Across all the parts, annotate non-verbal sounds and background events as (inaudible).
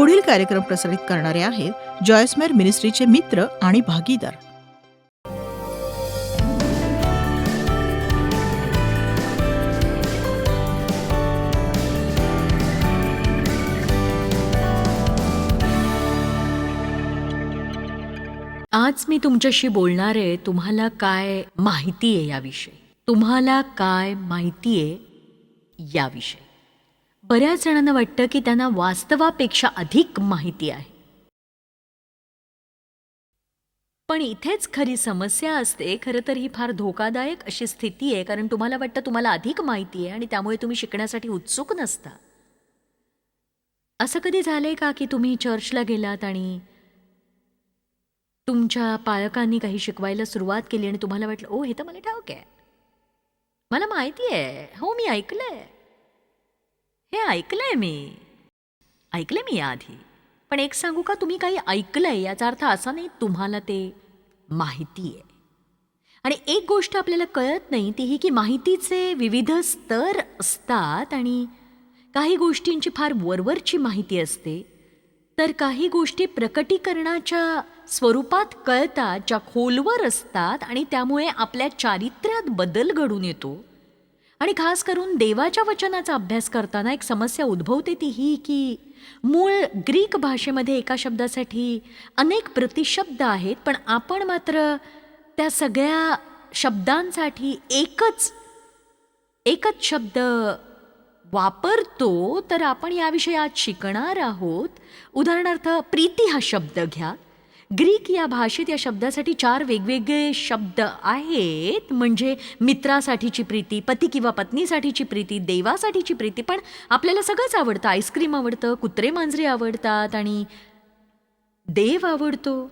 पुढील कार्यक्रम प्रसारित करणारे आहेत जॉयस्मेर मिनिस्ट्रीचे मित्र आणि भागीदार. आज मी तुमच्याशी बोलणार आहे तुम्हाला काय माहिती आहे याविषयी? तुम्हाला काय माहिती आहे याविषयी? बऱ्याच जणांना वाटतं की त्यांना वास्तवापेक्षा अधिक माहिती आहे. पण इथेच खरी समस्या असते खरं तर ही फार धोकादायक अशी स्थिती आहे कारण तुम्हाला वाटतं तुम्हाला अधिक माहिती आहे आणि त्यामुळे तुम्ही शिकण्यासाठी उत्सुक नसता. असं कधी झालंय का की तुम्ही चर्चला गेलात आणि तुमच्या पालकांनी काही शिकवायला सुरुवात केली आणि तुम्हाला वाटलं ओ हे तर मला ठाऊक आहे. मला माहिती आहे. हो मी ऐकलंय. हे ऐकलंय मी. ऐकलंय मी याआधी. पण एक सांगू का तुम्ही काही ऐकलंय? याचा अर्थ असा नाही तुम्हाला ते माहिती आहे आणि एक गोष्ट आपल्याला कळत नाही ती ही की माहितीचे विविध स्तर असतात आणि काही गोष्टींची फार वरवरची माहिती असते. तर काही गोष्टी प्रकटीकरणाच्या स्वरूपात कळतात ज्या खोलवर असतात आणि त्यामुळे आपल्या चारित्र्यात बदल घडून येतो. आणि खास करून देवाच्या वचनाचा अभ्यास करताना एक समस्या उद्भवते ती ही की मूळ ग्रीक भाषेमध्ये एका शब्दासाठी अनेक प्रतिशब्द आहेत पण आपण मात्र त्या सगळ्या शब्दांसाठी एकच एकच शब्द वापरतो तर आपण याविषयी आज शिकणार आहोत. उदाहरणार्थ प्रीती हा शब्द घ्या. ग्रीक या भाषेत या शब्दासाठी चार वेगवेगळे शब्द आहेत. म्हणजे मित्रासाठीची प्रीती पती किंवा पत्नीसाठीची प्रीती देवासाठीची प्रीती. पण आपल्याला सगळंच आवडतं. आईस्क्रीम आवडतं कुत्रे मांजरे आवडतात आणि देव आवडतो.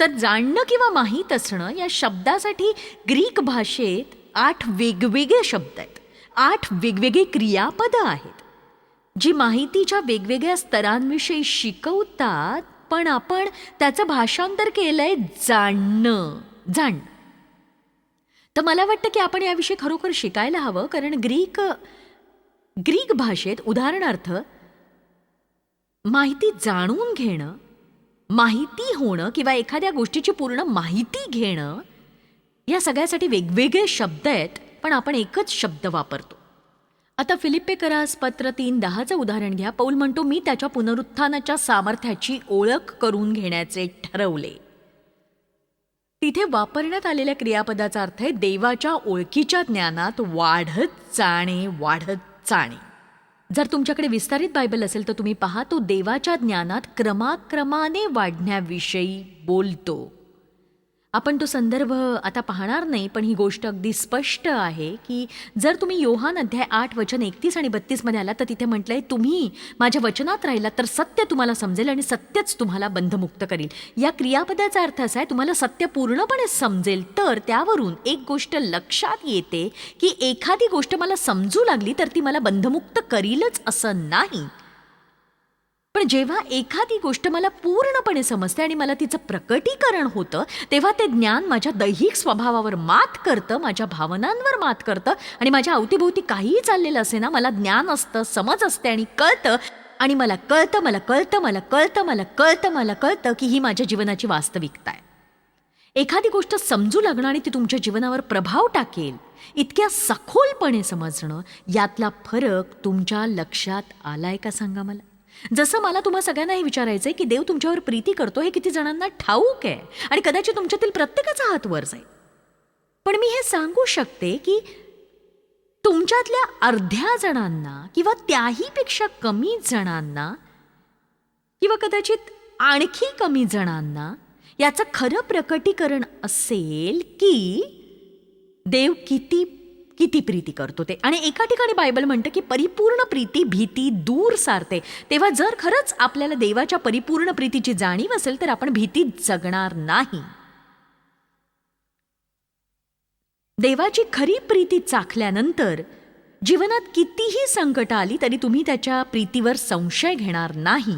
तर जाणणं किंवा माहीत असणं या शब्दासाठी ग्रीक भाषेत आठ वेगवेगळे शब्द आहेत. आठ वेगवेगळी क्रियापदं आहेत. जी माहितीच्या वेगवेगळ्या स्तरांविषयी शिकवतात पण आपण त्याचं भाषांतर केलंय जाणणं. जाण. तर मला वाटतं की आपण याविषयी खरोखर शिकायला हवं कारण ग्रीक ग्रीक भाषेत उदाहरणार्थ माहिती जाणून घेणं माहिती होणं किंवा एखाद्या गोष्टीची पूर्ण माहिती घेणं या सगळ्यासाठी वेगवेगळे शब्द आहेत पण आपण एकच शब्द वापरतो. आता फिलिपेकरास पत्र तीन दहाचं उदाहरण घ्या. पौल म्हणतो मी त्याच्या पुनरुत्थानाच्या सामर्थ्याची ओळख करून घेण्याचे ठरवले. तिथे वापरण्यात आलेल्या क्रियापदाचा अर्थ आहे देवाच्या ओळखीच्या ज्ञानात वाढत जाणे वाढत जाणे. जर तुमच्याकडे विस्तारित बायबल असेल तर तुम्ही पहा तो देवाच्या ज्ञानात क्रमाक्रमाने वाढण्याविषयी बोलतो. आपण तो संदर्भ आता पाहणार नाही पण ही गोष्ट अगदी स्पष्ट आहे की जर तुम्ही योहान अध्याय आठ वचन एकतीस आणि बत्तीसमध्ये आला तर तिथे म्हटलंय तुम्ही माझ्या वचनात राहिला तर सत्य तुम्हाला समजेल आणि सत्यच तुम्हाला बंधमुक्त करील. या क्रियापदाचा अर्थ असा आहे तुम्हाला सत्य पूर्णपणे समजेल तर त्यावरून एक गोष्ट लक्षात येते की एखादी गोष्ट मला समजू लागली तर ती मला बंधमुक्त करीलच असं नाही. पण जेव्हा एखादी गोष्ट मला पूर्णपणे समजते आणि मला तिचं प्रकटीकरण होतं तेव्हा ते ज्ञान माझ्या दैहिक स्वभावावर मात करतं माझ्या भावनांवर मात करतं आणि माझ्या अवतीभोवती काहीही चाललेलं असे ना मला ज्ञान असतं समज असते आणि कळतं. आणि मला कळतं मला कळतं मला कळतं मला कळतं मला कळतं की ही माझ्या जीवनाची वास्तविकता आहे. एखादी गोष्ट समजू लागणं आणि ती तुमच्या जीवनावर प्रभाव टाकेल इतक्या सखोलपणे समजणं यातला फरक तुमच्या लक्षात आलाय का सांगा मला? जसं मला तुम्हा सगळ्यांना हे विचारायचं आहे की देव तुमच्यावर प्रीती करतो हे किती जणांना ठाऊक आहे. आणि कदाचित तुमच्यातील प्रत्येकाचा हात वर जाईल पण मी हे सांगू शकते की तुमच्यातल्या अर्ध्या जणांना किंवा त्याहीपेक्षा कमी जणांना किंवा कदाचित आणखी कमी जणांना याचं खरं प्रकटीकरण असेल की देव किती किती प्रीती करतो ते. आणि एका ठिकाणी बायबल म्हणतं की परिपूर्ण प्रीती भीती दूर सारते. तेव्हा जर खरंच आपल्याला देवाच्या परिपूर्ण प्रीतीची जाणीव असेल तर आपण भीतीत जगणार नाही. देवाची खरी प्रीती चाखल्यानंतर जीवनात कितीही संकट आली तरी तुम्ही त्याच्या प्रीतीवर संशय घेणार नाही.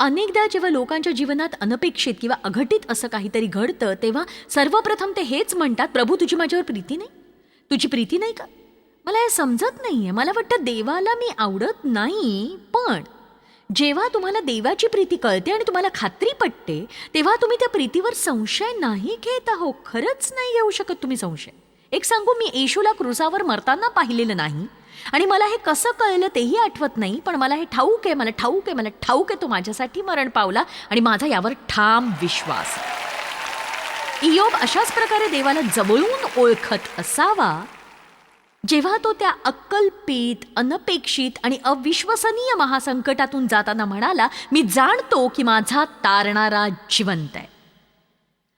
अनेकदा जेव्हा लोकांच्या जीवनात अनपेक्षित किंवा अघटित असं काहीतरी घडतं तेव्हा सर्वप्रथम ते हेच म्हणतात प्रभू तुझी माझ्यावर प्रीती नाही? तुझी प्रीती नाही का? मला हे समजत नाहीये. मला वाटतं देवाला मी आवडत नाही पण जेव्हा तुम्हाला देवाची प्रीती कळते आणि तुम्हाला खात्री पटते तेव्हा तुम्ही त्या प्रीतीवर संशय नाही घेत आहो खरंच नाही घेऊ शकत तुम्ही संशय. एक सांगू मी येशूला क्रुसावर मरताना पाहिलेलं नाही आणि मला हे कसं कळलं तेही आठवत नाही पण मला हे ठाऊक आहे मला ठाऊक आहे मला ठाऊक आहे तो माझ्यासाठी मरण पावला आणि माझा यावर ठाम विश्वास आहे. इयोब अशाच प्रकारे देवाला जवळून ओळखत असावा जेव्हा तो त्या अक्कलपीत अनपेक्षित आणि अविश्वसनीय महासंकटातून जाताना म्हणाला मी जाणतो की माझा तारणारा जिवंत आहे.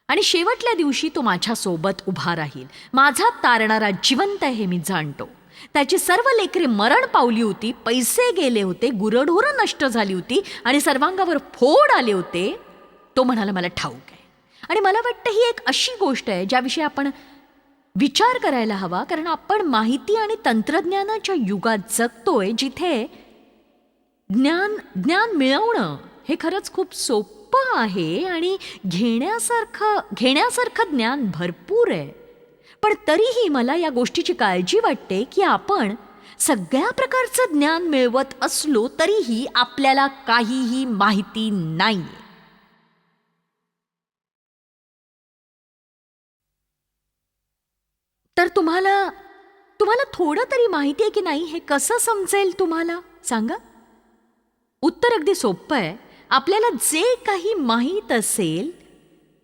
आणि शेवटल्या दिवशी तो माझ्यासोबत उभा राहील. माझा तारणारा जिवंत आहे हे मी जाणतो. त्याची सर्व लेकरे मरण पावली होती पैसे गेले होते गुरढोरं नष्ट झाली होती आणि सर्वांगावर फोड आले होते. तो म्हणाला मला ठाऊक आहे. आणि मला वाटतं ही एक अशी गोष्ट आहे ज्याविषयी आपण विचार करायला हवा कारण आपण माहिती आणि तंत्रज्ञानाच्या युगात जगतोय जिथे ज्ञान ज्ञान मिळवणं हे खरंच खूप सोपं आहे आणि घेण्यासारखं घेण्यासारखं ज्ञान भरपूर आहे. पण तरीही मला या गोष्टीची काळजी वाटते की आपण सगळ्या प्रकारचं ज्ञान मिळवत असलो तरीही आपल्याला काहीही माहिती नाही तर तुम्हाला तुम्हाला थोडं तरी माहिती आहे की नाही हे कसं समजेल तुम्हाला? सांगा. उत्तर अगदी सोपं आहे. आपल्याला जे काही माहीत असेल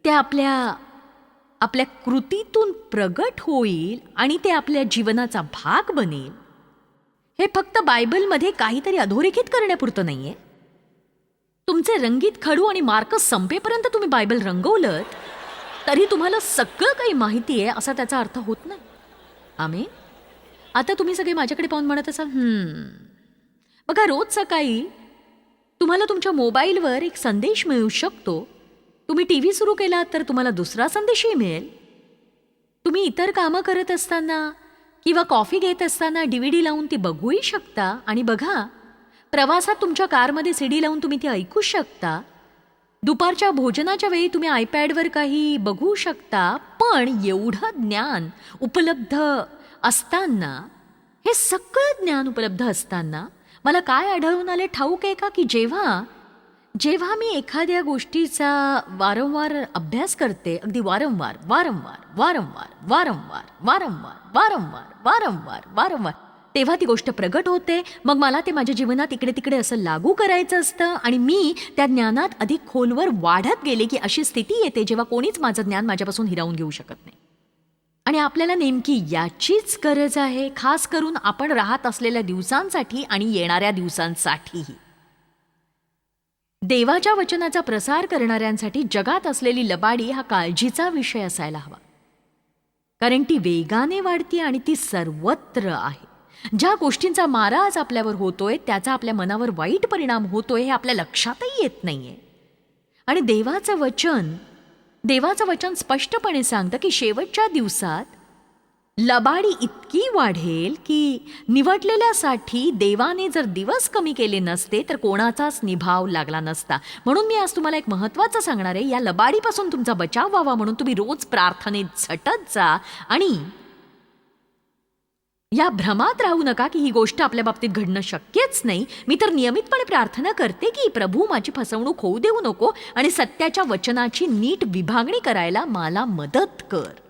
ते आपल्या आपल्या कृतीतून प्रगट होईल आणि ते आपल्या जीवनाचा भाग बनेल. हे फक्त बायबलमध्ये काहीतरी अधोरेखित करण्यापुरतं नाही आहे तुमचे रंगीत खडू आणि मार्क संपेपर्यंत तुम्ही बायबल रंगवलं तरी तुम्हाला सगळं काही माहिती आहे असा त्याचा अर्थ होत नाही. आम्ही आता तुम्ही सगळे माझ्याकडे पाहून म्हणत असाल बघा रोज सकाळी तुम्हाला तुमच्या मोबाईलवर एक संदेश मिळू शकतो. तुम्ही टी व्ही सुरू केला तर तुम्हाला दुसरा संदेशही मिळेल. तुम्ही इतर कामं करत असताना किंवा कॉफी घेत असताना डी व्ही डी लावून ती बघूही शकता. आणि बघा प्रवासात तुमच्या कारमध्ये सी डी लावून तुम्ही ती ऐकू शकता. दुपारच्या भोजनाच्या वेळी तुम्ही आयपॅडवर काही बघू शकता पण एवढं ज्ञान उपलब्ध असताना हे सगळं ज्ञान उपलब्ध असताना मला काय आढळून आले ठाऊक आहे का की जेव्हा जेव्हा मी एखाद्या गोष्टीचा वारंवार अभ्यास करते अगदी वारंवार वारंवार वारंवार वारंवार वारंवार वारंवार वारंवार वारंवार तेव्हा ती गोष्ट प्रगट होते. मग मला ते माझ्या जीवनात इकडे तिकडे असं लागू करायचं असतं आणि मी त्या ज्ञानात अधिक खोलवर वाढत गेले की अशी स्थिती येते जेव्हा कोणीच माझं ज्ञान माझ्यापासून हिरावून घेऊ शकत नाही. आणि आपल्याला नेमकी याचीच गरज आहे खास करून आपण राहत असलेल्या दिवसांसाठी आणि येणाऱ्या दिवसांसाठीही. देवाच्या वचनाचा प्रसार करणाऱ्यांसाठी जगात असलेली लबाडी हा काळजीचा विषय असायला हवा. कारण ती वेगाने वाढती आणि ती सर्वत्र आहे. ज्या गोष्टींचा मारा आज आपल्यावर होतोय त्याचा आपल्या मनावर वाईट परिणाम होतोय हे आपल्या लक्षातही येत नाही आहे आणि देवाचं वचन देवाचं वचन स्पष्टपणे सांगतं की शेवटच्या दिवसात लबाडी इतकी वाढेल की निवडलेल्यासाठी देवाने जर दिवस कमी केले नसते तर कोणाचाच निभाव लागला नसता. म्हणून मी आज तुम्हाला एक महत्त्वाचं सांगणार आहे या लबाडीपासून तुमचा बचाव व्हावा म्हणून तुम्ही रोज प्रार्थनेत झटत जा आणि या भ्रमात राहू नका की ही गोष्ट आपल्या बाबतीत घडणं शक्यच नाही. मी तर नियमितपणे प्रार्थना करते की प्रभू माझी फसवणूक होऊ देऊ नको आणि सत्याच्या वचनाची नीट विभागणी करायला मला मदत कर.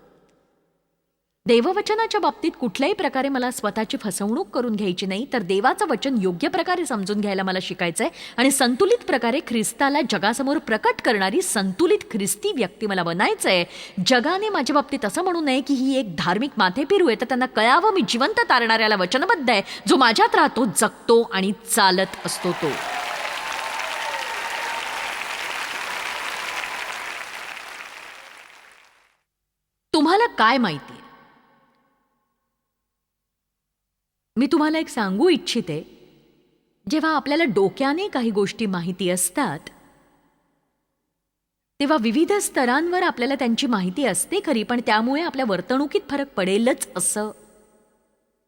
देववचनाच्या बाबतीत कुठल्याही प्रकारे मला स्वतःची फसवणूक करून घ्यायची नाही तर देवाचं वचन योग्य प्रकारे समजून घ्यायला मला शिकायचं आहे आणि संतुलित प्रकारे ख्रिस्ताला जगासमोर प्रकट करणारी संतुलित ख्रिस्ती व्यक्ती मला बनायचं आहे जगाने माझ्या बाबतीत असं म्हणू नये की ही एक धार्मिक माथेपिरू आहे तर त्यांना कळावं मी जिवंत तारणाऱ्याला वचनबद्ध आहे. जो माझ्यात राहतो जगतो आणि चालत असतो तो. तुम्हाला काय माहिती? मी तुम्हाला एक सांगू इच्छिते. जेव्हा आपल्याला डोक्याने काही गोष्टी माहिती असतात तेव्हा विविध स्तरांवर आपल्याला त्यांची माहिती असते खरी पण त्यामुळे आपल्या वर्तणुकीत फरक पडेलच असं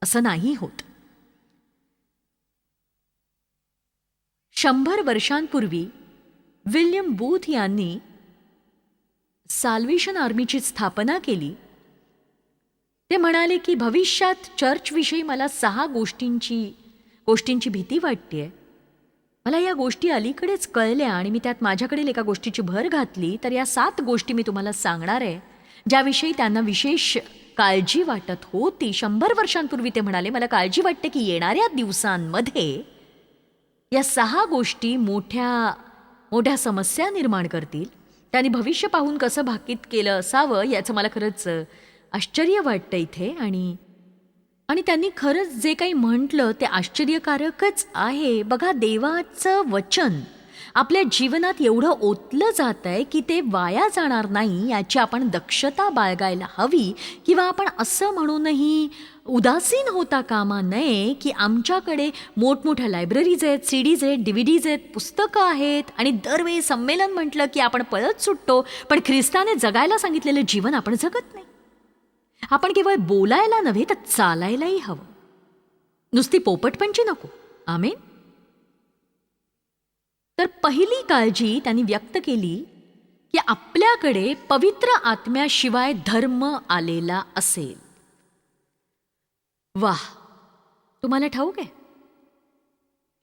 असं नाही होत. शंभर वर्षांपूर्वी विल्यम बूथ यांनी साल्वेशन आर्मीची स्थापना केली. ते म्हणाले की भविष्यात चर्चविषयी मला सहा गोष्टींची गोष्टींची भीती वाटते मला या गोष्टी अलीकडेच कळल्या आणि मी त्यात माझ्याकडील एका गोष्टीची भर घातली तर या सात गोष्टी मी तुम्हाला सांगणार आहे ज्याविषयी त्यांना विशेष काळजी वाटत होती. शंभर वर्षांपूर्वी ते म्हणाले मला काळजी वाटते की येणाऱ्या दिवसांमध्ये या सहा गोष्टी मोठ्या मोठ्या समस्या निर्माण करतील. त्यांनी भविष्य पाहून कसं भाकीत केलं असावं याचं मला खरंच आश्चर्य वाटतं इथे आणि आणि त्यांनी खरंच जे काही म्हटलं ते आश्चर्यकारकच आहे. बघा देवाचं वचन. आपल्या जीवनात एवढं ओतलं जात आहे की ते वाया जाणार नाही याची आपण दक्षता बाळगायला हवी किंवा आपण असं म्हणूनही उदासीन होता कामा नये की आमच्याकडे मोठमोठ्या लायब्ररीज आहेत सी डीज आहेत डी डीज आहेत पुस्तकं आहेत आणि दरवेळी संमेलन म्हटलं की आपण पळत सुटतो. पण ख्रिस्ताने जगायला सांगितलेलं जीवन आपण जगत नाही. आपण केवळ बोलायला नव्हे तर चालायलाही हवं. नुसती पोपटपंची नको. आमेन. तर पहिली काळजी त्यांनी व्यक्त केली की आपल्याकडे पवित्र आत्म्याशिवाय धर्म आलेला असेल. वाह! तुम्हाला ठाऊक आहे?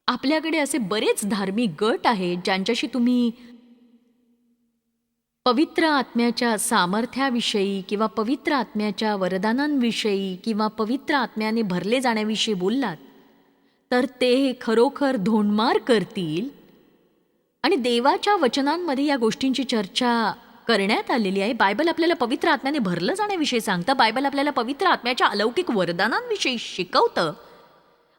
आपल्याकडे असे बरेच धार्मिक गट आहेत ज्यांच्याशी तुम्ही पवित्र आत्म्याच्या सामर्थ्याविषयी किंवा पवित्र आत्म्याच्या वरदानांविषयी किंवा पवित्र आत्म्याने भरले जाण्याविषयी बोललात तर ते खरोखर धोंडमार करतील? आणि देवाच्या वचनांमध्ये या गोष्टींची चर्चा करण्यात आलेली आहे. बायबल आपल्याला पवित्र आत्म्याने भरलं जाण्याविषयी सांगतं. बायबल आपल्याला पवित्र आत्म्याच्या अलौकिक वरदानांविषयी शिकवतं.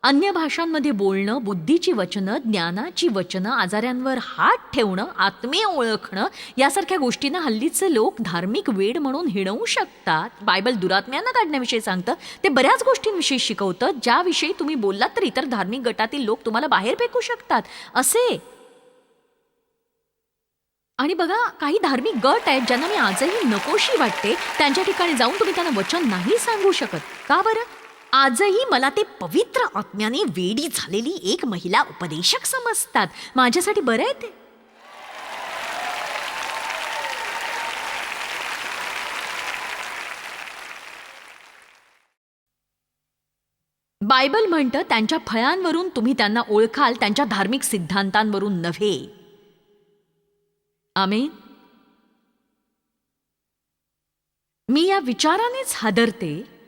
अन्य भाषांमध्ये बोलणं बुद्धीची वचनं ज्ञानाची वचनं आजाऱ्यांवर हात ठेवणं आत्मीय ओळखणं यासारख्या गोष्टींना हल्लीचे लोक धार्मिक वेड म्हणून हिणवू शकतात. बायबल दुरात्म्यांना काढण्याविषयी सांगतं. ते बऱ्याच गोष्टींविषयी शिकवतं. ज्याविषयी तुम्ही बोललात तर इतर धार्मिक गटातील लोक तुम्हाला बाहेर फेकू शकतात. असे. आणि बघा काही धार्मिक गट आहेत ज्यांना मी आजही नकोशी वाटते. त्यांच्या ठिकाणी जाऊन तुम्ही त्यांना वचन नाही सांगू शकत. का बरं? आजही मला ते पवित्र आत्म्याने वेडी झालेली एक महिला उपदेशक समजतात. माझ्यासाठी बरं आहे ते. बायबल म्हणतं त्यांच्या फळांवरून तुम्ही त्यांना ओळखाल त्यांच्या धार्मिक सिद्धांतांवरून नव्हे. आमेन. मी या विचारानेच हादरते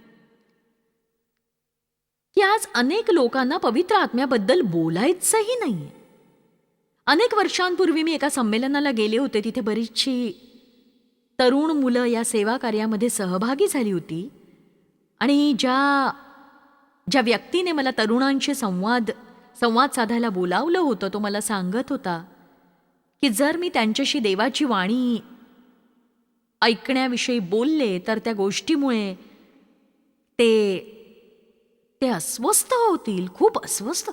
की आज अनेक लोकांना पवित्र आत्म्याबद्दल बोलायचंही नाही अनेक वर्षांपूर्वी मी एका संमेलनाला गेले होते तिथे बरीचशी तरुण मुलं या सेवा कार्यामध्ये सहभागी झाली होती. आणि ज्या ज्या व्यक्तीने मला तरुणांशी संवाद संवाद साधायला बोलावलं होतं तो मला सांगत होता की जर मी त्यांच्याशी देवाची वाणी ऐकण्याविषयी बोलले तर त्या गोष्टीमुळे ते ते अस्वस्थ होतील खूप अस्वस्थ.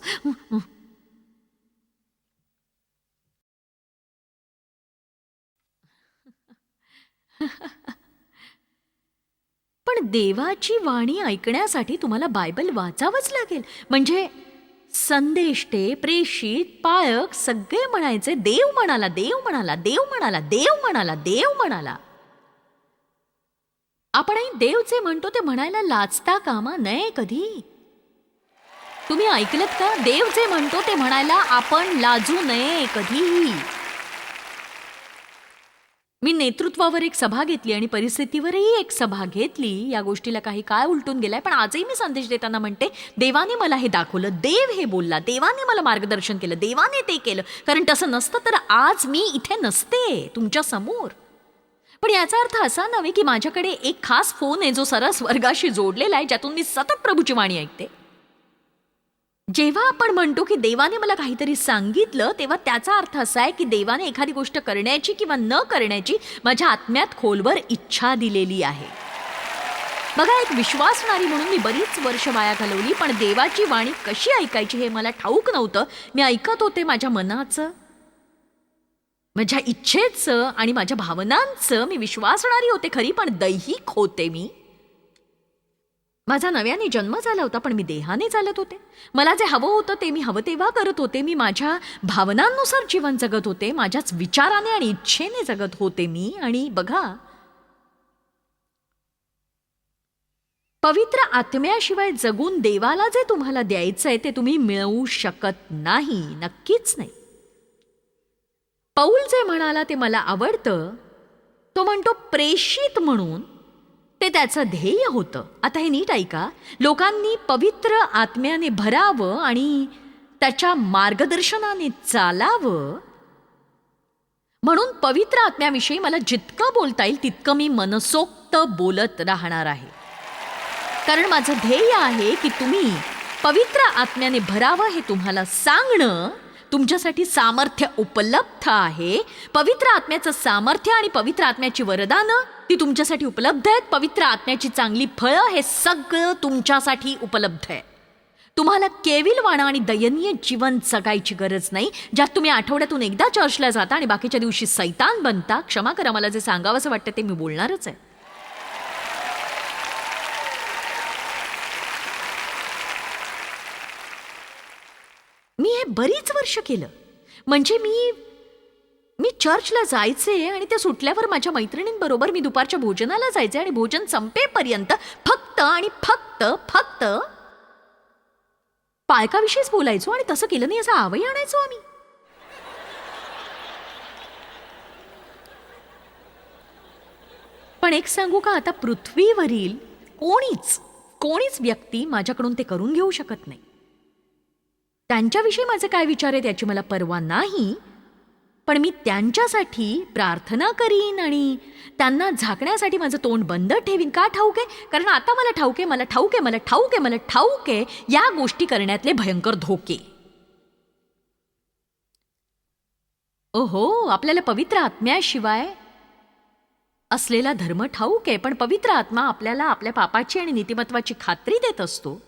पण देवाची वाणी ऐकण्यासाठी तुम्हाला बायबल वाचावंच लागेल. म्हणजे संदेष्टे प्रेषित पाळक सगळे म्हणायचे देव म्हणाला देव म्हणाला देव म्हणाला देव म्हणाला देव म्हणाला. आपणही देव जे म्हणतो ते म्हणायला लाजता कामा नये कधी. तुम्ही ऐकलत का? देव जे म्हणतो ते म्हणायला आपण लाजू नये कधी मी नेतृत्वावर एक सभा घेतली आणि परिस्थितीवरही एक सभा घेतली. या गोष्टीला काही काळ उलटून गेलाय पण आजही मी संदेश देताना म्हणते देवाने मला हे दाखवलं देव हे बोलला देवाने मला मार्गदर्शन केलं देवाने ते केलं. कारण तसं नसतं तर आज मी इथे नसते तुमच्यासमोर. पण याचा अर्थ असा नव्हे की माझ्याकडे एक खास फोन आहे जो सरस वर्गाशी जोडलेला आहे ज्यातून मी सतत प्रभूची वाणी ऐकते. जेव्हा आपण म्हणतो की देवाने मला काहीतरी सांगितलं तेव्हा त्याचा अर्थ असा आहे की देवाने एखादी गोष्ट करण्याची किंवा न करण्याची माझ्या आत्म्यात खोलवर इच्छा दिलेली आहे. बघा एक विश्वासणारी म्हणून मी बरीच वर्ष वाया घालवली पण देवाची वाणी कशी ऐकायची हे मला ठाऊक नव्हतं. मी ऐकत होते माझ्या मनाचं माझ्या इच्छेचं आणि माझ्या भावनांचं. मी विश्वासणारी होते खरी पण दैहिक होते मी. माझा नव्याने जन्म झाला होता पण मी देहाने चालत होते. मला जे हवं होतं ते मी हवं तेव्हा करत होते. मी माझ्या भावनांनुसार जीवन जगत होते. माझ्याच विचाराने आणि इच्छेने जगत होते मी. आणि बघा पवित्र आत्म्याशिवाय जगून देवाला जे तुम्हाला द्यायचंय ते तुम्ही मिळवू शकत नाही. नक्कीच नाही. पौल जे म्हणाला ते मला आवडतं. तो म्हणतो प्रेषित म्हणून ते त्याचं ध्येय होतं. आता हे नीट ऐका. लोकांनी पवित्र आत्म्याने भरावं आणि त्याच्या मार्गदर्शनाने चालावं. म्हणून पवित्र आत्म्याविषयी मला जितकं बोलता येईल तितकं मी मनसोक्त बोलत राहणार आहे. कारण माझं ध्येय आहे की तुम्ही पवित्र आत्म्याने भरावं हे तुम्हाला सांगणं तुमच्यासाठी सामर्थ्य उपलब्ध आहे. पवित्र आत्म्याचं सामर्थ्य आणि पवित्र आत्म्याची वरदानं ती तुमच्यासाठी उपलब्ध आहेत. पवित्र आत्म्याची चांगली फळं हे सगळं तुमच्यासाठी उपलब्ध आहे. तुम्हाला केविलवाणं आणि दयनीय जीवन जगायची गरज नाही. ज्यात तुम्ही आठवड्यातून एकदा चर्चला जाता आणि बाकीच्या दिवशी सैतान बनता. क्षमा करा मला जे सांगावंसं वाटतं ते मी बोलणारच आहे. हे बरीच वर्ष केलं. म्हणजे मी मी चर्चला जायचे आणि त्या सुटल्यावर माझ्या मैत्रिणींबरोबर मी दुपारच्या भोजनाला जायचे आणि भोजन संपेपर्यंत फक्त आणि फक्त फक्त पाळकाविषयीच बोलायचो आणि तसं केलं नाही असं आवई आणायचो आम्ही. पण एक सांगू का आता पृथ्वीवरील कोणीच कोणीच व्यक्ती माझ्याकडून ते करून घेऊ शकत नाही. त्यांच्याविषयी माझे काय विचार आहेत याची मला पर्वा नाही. पण मी त्यांच्यासाठी प्रार्थना करीन आणि त्यांना झाकण्यासाठी माझं तोंड बंद ठेवीन. का ठाऊक? आहे कारण आता मला ठाऊक आहे मला ठाऊक आहे मला ठाऊक आहे मला ठाऊक आहे या गोष्टी करण्यातले भयंकर धोके. ओहो आपल्याला पवित्र आत्म्याशिवाय असलेला धर्म ठाऊक आहे पण पवित्र आत्मा आपल्याला आपल्या पापाची आणि नीतिमत्वाची खात्री देत असतो.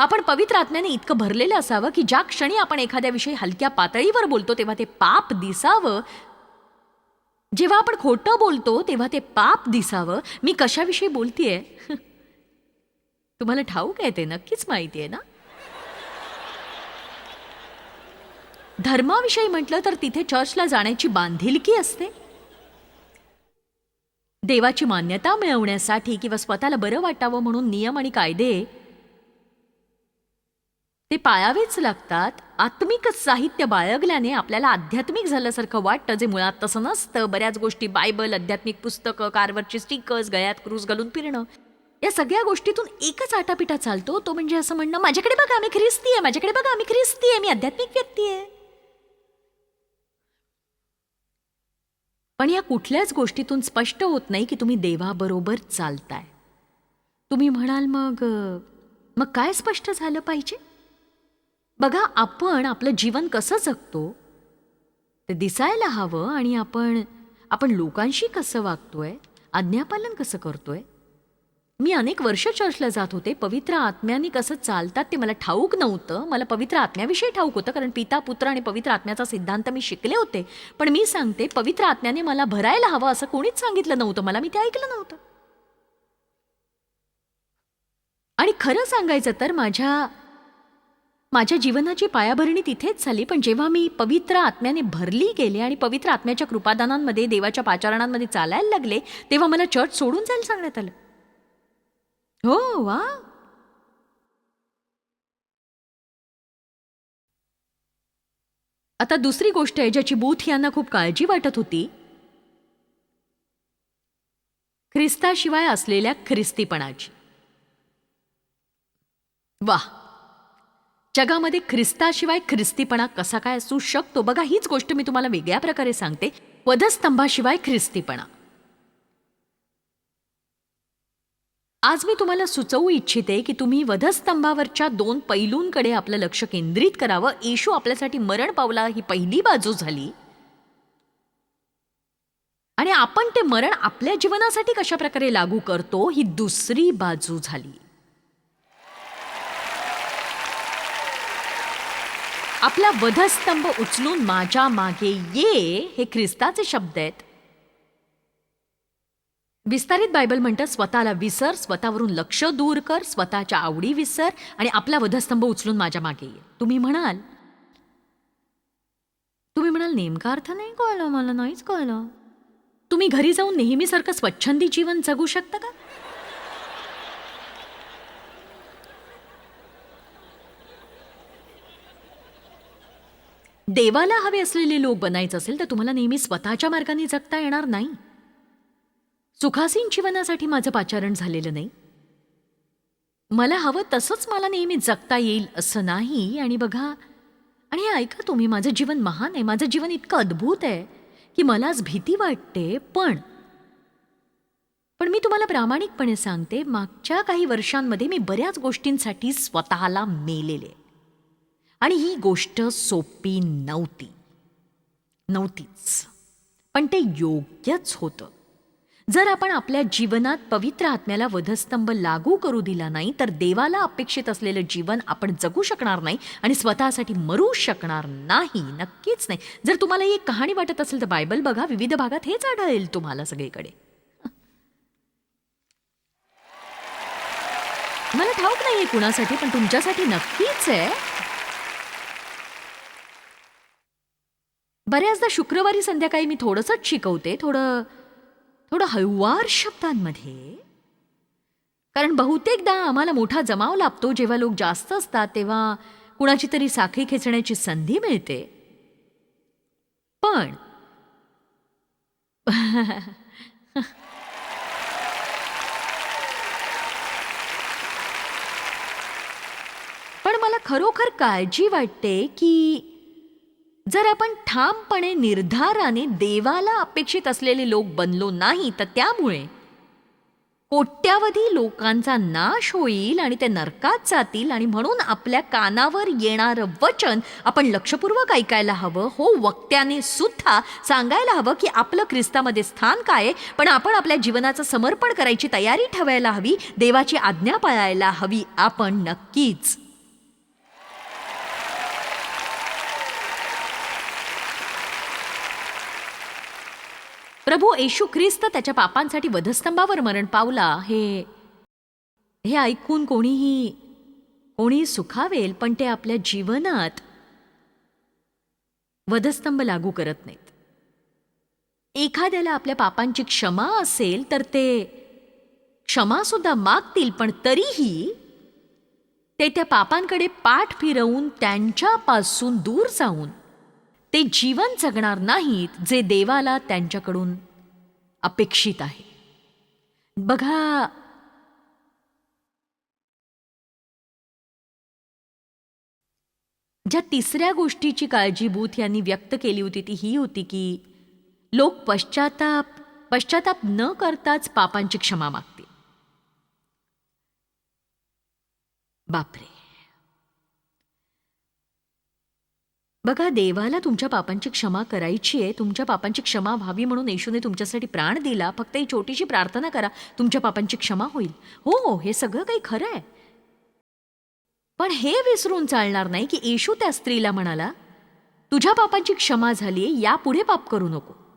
आपण पवित्र आत्म्याने इतकं भरलेलं असावं की ज्या क्षणी आपण एखाद्याविषयी हलक्या पातळीवर बोलतो तेव्हा ते पाप दिसावं. जेव्हा आपण खोटं बोलतो तेव्हा ते पाप दिसावं. मी कशाविषयी बोलतीये? (laughs) तुम्हाला ठाऊक आहे ते नक्कीच माहिती आहे ना? धर्माविषयी म्हटलं तर तिथे चर्चला जाण्याची बांधिलकी असते. देवाची मान्यता मिळवण्यासाठी किंवा स्वतःला बरं वाटावं म्हणून नियम आणि कायदे ते पाळावेच लागतात. आत्मिक साहित्य बाळगल्याने आपल्याला आध्यात्मिक झाल्यासारखं वाटतं जे मुळात तसं नसतं. बऱ्याच गोष्टी बायबल आध्यात्मिक पुस्तकं कारवरची स्टिकर्स गळ्यात क्रूज घालून फिरणं. या सगळ्या गोष्टीतून एकच आटापिटा चालतो. तो म्हणजे असं म्हणणं माझ्याकडे बघा आम्ही ख्रिस्ती आहे. माझ्याकडे बघा आम्ही ख्रिस्ती आहे. मी आध्यात्मिक व्यक्ती आहे. पण या कुठल्याच गोष्टीतून स्पष्ट होत नाही की तुम्ही देवाबरोबर चालताय. तुम्ही म्हणाल मग मग काय स्पष्ट झालं पाहिजे? बघा आपण आपलं जीवन कसं जगतो? ते दिसायला हवं आणि आपण आपण लोकांशी कसं वागतोय? आज्ञापालन कसं करतोय? मी अनेक वर्ष चर्चला जात होते. पवित्र आत्म्याने कसं चालतात ते मला ठाऊक नव्हतं. मला पवित्र आत्म्याविषयी ठाऊक होतं कारण पिता पुत्र आणि पवित्र आत्म्याचा सिद्धांत मी शिकले होते. पण मी सांगते पवित्र आत्म्याने मला भरायला हवं असं कोणीच सांगितलं नव्हतं. मला मी ते ऐकलं नव्हतं. आणि खरं सांगायचं तर माझ्या माझ्या जीवनाची पायाभरणी तिथेच झाली पण जेव्हा मी पवित्र आत्म्याने भरली गेले आणि पवित्र आत्म्याच्या कृपादानांमध्ये देवाच्या पाचारणांमध्ये चालायला लागले तेव्हा मला चर्च सोडून जायला सांगण्यात आलं. हो वा. आता दुसरी गोष्ट आहे ज्याची बूथ यांना खूप काळजी वाटत होती. ख्रिस्ताशिवाय असलेल्या ख्रिस्तीपणाची. वाह. जगामध्ये ख्रिस्ताशिवाय ख्रिस्तीपणा कसा काय असू शकतो? बघा हीच गोष्ट मी तुम्हाला वेगळ्या प्रकारे सांगते. वधस्तंभाशिवाय ख्रिस्तीपणा. आज मी तुम्हाला सुचवू इच्छिते की तुम्ही वधस्तंभावरच्या दोन पैलूंकडे आपलं लक्ष केंद्रित करावं. येशू आपल्यासाठी मरण पावला ही पहिली बाजू झाली. आणि आपण ते मरण आपल्या जीवनासाठी कशा प्रकारे लागू करतो ही दुसरी बाजू झाली. आपला वधस्तंभ उचलून माझ्या मागे ये हे ख्रिस्ताचे शब्द आहेत. विस्तारित बायबल म्हणतं स्वतःला विसर स्वतःवरून लक्ष दूर कर स्वतःच्या आवडी विसर आणि आपला वधस्तंभ उचलून माझ्या मागे ये. तुम्ही म्हणाल तुम्ही म्हणाल नेमका अर्थ नाही कळलं मला नाहीच कळलं. तुम्ही घरी जाऊन नेहमीसारखं स्वच्छंदी जीवन जगू शकता का? देवाला हवे असलेले लोक बनायचं असेल तर तुम्हाला नेहमी स्वतःच्या मार्गाने जगता येणार नाही. सुखासीन जीवनासाठी माझं पाचारण झालेलं नाही. मला हवं तसंच मला नेहमी जगता येईल असं नाही. आणि बघा आणि हे ऐका तुम्ही माझं जीवन महान आहे. माझं जीवन इतकं अद्भुत आहे की मलाच भीती वाटते पण पण मी तुम्हाला प्रामाणिकपणे सांगते मागच्या काही वर्षांमध्ये मी बऱ्याच गोष्टींसाठी स्वतःला मेलेले. आणि ही गोष्ट सोपी नव्हती. नव्हतीच. पण ते योग्यच होतं. जर आपण आपल्या जीवनात पवित्र आत्म्याला वधस्तंभ लागू करू दिला नाही तर देवाला अपेक्षित असलेलं जीवन आपण जगू शकणार नाही आणि स्वतःसाठी मरू शकणार नाही. नक्कीच नाही. जर तुम्हाला ही एक कहाणी वाटत असेल तर बायबल बघा. विविध भागात हेच आढळेल तुम्हाला सगळीकडे. मला ठाऊक नाही कुणासाठी पण तुमच्यासाठी नक्कीच आहे. बऱ्याचदा शुक्रवारी संध्याकाळी मी थोडंसंच शिकवते थोडं थोडं हळुवार शब्दांमध्ये. कारण बहुतेकदा आम्हाला मोठा जमाव लाभतो जेव्हा लोक जास्त असतात तेव्हा कुणाची तरी साखळी खेचण्याची संधी मिळते. पण (laughs) पण मला खरोखर काळजी वाटते की जर आपण ठामपणे निर्धाराने देवाला अपेक्षित असलेले लोक बनलो नाही तर त्यामुळे कोट्यावधी लोकांचा नाश होईल आणि ते नरकात जातील आणि म्हणून आपल्या कानावर येणारं वचन आपण लक्षपूर्वक ऐकायला हवं. हो वक्त्याने सुद्धा सांगायला हवं की आपलं ख्रिस्तामध्ये स्थान काय आहे पण आपण आपल्या जीवनाचं समर्पण करायची तयारी ठेवायला हवी देवाची आज्ञा पाळायला हवी. आपण नक्कीच प्रभू येशू ख्रिस्त त्याच्या पापांसाठी वधस्तंभावर मरण पावला. हे हे ऐकून कोणीही कोणी सुखावेल पण ते आपल्या जीवनात वधस्तंभ लागू करत नाहीत. एखाद्याला आपल्या पापांची क्षमा असेल तर ते क्षमा सुद्धा मागतील पण तरीही ते त्या पापांकडे पाठ फिरवून त्यांच्यापासून दूर जाऊन ते जीवन जगणार नाहीत जे देवाला त्यांच्याकडून अपेक्षित आहे. बघा ज्या तिसऱ्या गोष्टीची काळजी बूथ यांनी व्यक्त केली होती ती ही होती की लोक पश्चाताप पश्चाताप न करताच पापांची क्षमा मागतील. बापरे. बघा देवाला तुमच्या पापांची क्षमा करायची आहे. तुमच्या पापांची क्षमा व्हावी म्हणून येशूने तुमच्यासाठी प्राण दिला. फक्त ही छोटीशी प्रार्थना करा तुमच्या पापांची क्षमा होईल. हो हो हे सगळं काही खरं आहे. पण हे विसरून चालणार नाही की येशू त्या स्त्रीला म्हणाला तुझ्या पापांची क्षमा झाली यापुढे पाप करू नको.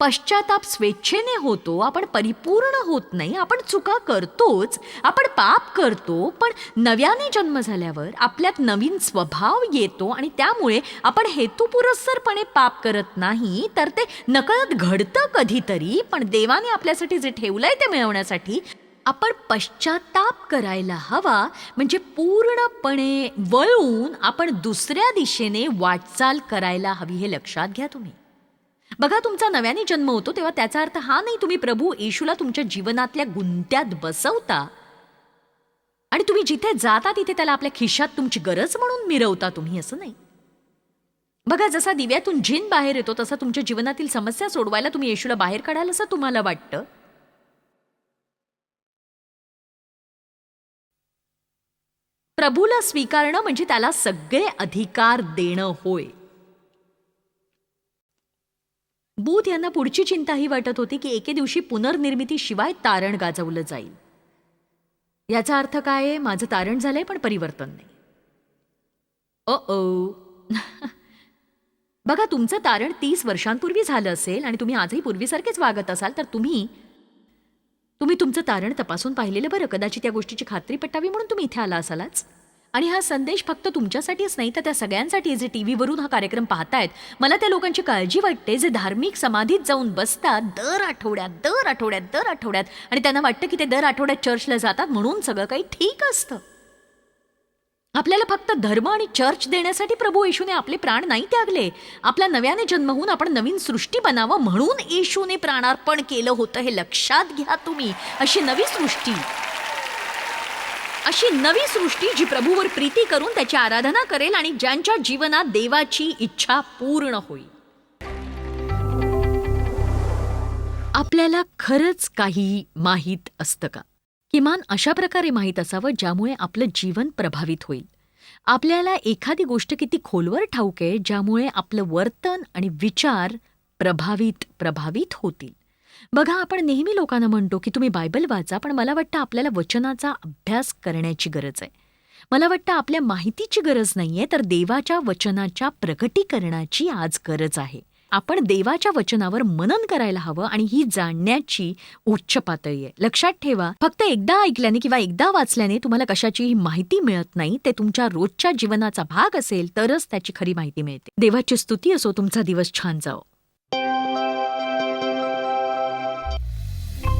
पश्चाताप स्वेच्छेने होतो आपण परिपूर्ण होत नाही आपण चुका करतोच आपण पाप करतो पण नव्याने जन्म झाल्यावर आपल्यात नवीन स्वभाव येतो आणि त्यामुळे आपण हेतुपुरस्सरपणे पाप करत नाही तर ते नकळत घडतं कधीतरी पण देवाने आपल्यासाठी जे ठेवलं आहे ते मिळवण्यासाठी आपण पश्चाताप करायला हवा म्हणजे पूर्णपणे वळून आपण दुसऱ्या दिशेने वाटचाल करायला हवी हे लक्षात घ्या तुम्ही. बघा तुमचा नव्याने जन्म होतो तेव्हा त्याचा अर्थ हा नाही तुम्ही प्रभू येशूला तुमच्या जीवनातल्या गुंत्यात बसवता. आणि तुम्ही जिथे जाता तिथे त्याला आपल्या खिशात तुमची गरज म्हणून मिरवता तुम्ही असं नाही. बघा जसा दिव्यातून जिन बाहेर येतो तसा तुमच्या जीवनातील समस्या सोडवायला तुम्ही येशूला बाहेर काढाल असं तुम्हाला वाटतं? प्रभूला स्वीकारणं म्हणजे त्याला सगळे अधिकार देणं होय. बूथ यांना पुढची चिंता ही वाटत होती की एके दिवशी पुनर्निर्मितीशिवाय तारण गाजवलं जाईल. याचा अर्थ काय आहे? माझं तारण झालंय पण परिवर्तन नाही. अ ओ (laughs) बघा तुमचं तारण तीस वर्षांपूर्वी झालं असेल आणि तुम्ही आजही पूर्वीसारखेच वागत असाल तर तुम्ही तुम्ही तुमचं तारण तपासून पाहिलेलं बरं. कदाचित त्या गोष्टीची खात्री पटावी म्हणून तुम्ही इथे आला असालाच. आणि हा संदेश फक्त तुमच्यासाठीच नाही तर त्या सगळ्यांसाठी जे टी व्हीवरून हा कार्यक्रम पाहतायत मला त्या लोकांची काळजी वाटते जे धार्मिक समाधीत जाऊन बसतात दर आठवड्यात दर आठवड्यात दर आठवड्यात आणि त्यांना वाटतं की ते दर आठवड्यात चर्चला जातात म्हणून सगळं काही ठीक असतं. आपल्याला फक्त धर्म आणि चर्च देण्यासाठी प्रभू येशूने आपले प्राण नाही त्यागले. आपला नव्याने जन्म होऊन आपण नवीन सृष्टी बनावं म्हणून येशूने प्राणार्पण केलं होतं हे लक्षात घ्या तुम्ही अशी नवी सृष्टी. अशी नवी सृष्टी जी प्रभूवर प्रीती करून त्याची आराधना करेल आणि ज्यांच्या जीवनात देवाची इच्छा पूर्ण होईल. आपल्याला खरंच काही माहीत असतं का? किमान अशा प्रकारे माहीत असावं ज्यामुळे आपलं जीवन प्रभावित होईल. आपल्याला एखादी गोष्ट किती खोलवर ठाऊक आहे ज्यामुळे आपलं वर्तन आणि विचार प्रभावित प्रभावित होतील. बघा आपण नेहमी लोकांना म्हणतो की तुम्ही बायबल वाचा पण मला वाटतं आपल्याला वचनाचा अभ्यास करण्याची गरज आहे. मला वाटतं आपल्या माहितीची गरज नाहीये तर देवाच्या वचनाच्या प्रकटीकरणाची आज गरज आहे. आपण देवाच्या वचनावर मनन करायला हवं आणि ही जाणण्याची उच्च पातळी आहे. लक्षात ठेवा फक्त एकदा ऐकल्याने किंवा एकदा वाचल्याने तुम्हाला कशाचीही माहिती मिळत नाही ते तुमच्या रोजच्या जीवनाचा भाग असेल तरच त्याची खरी माहिती मिळते. देवाची स्तुती असो तुमचा दिवस छान जाओ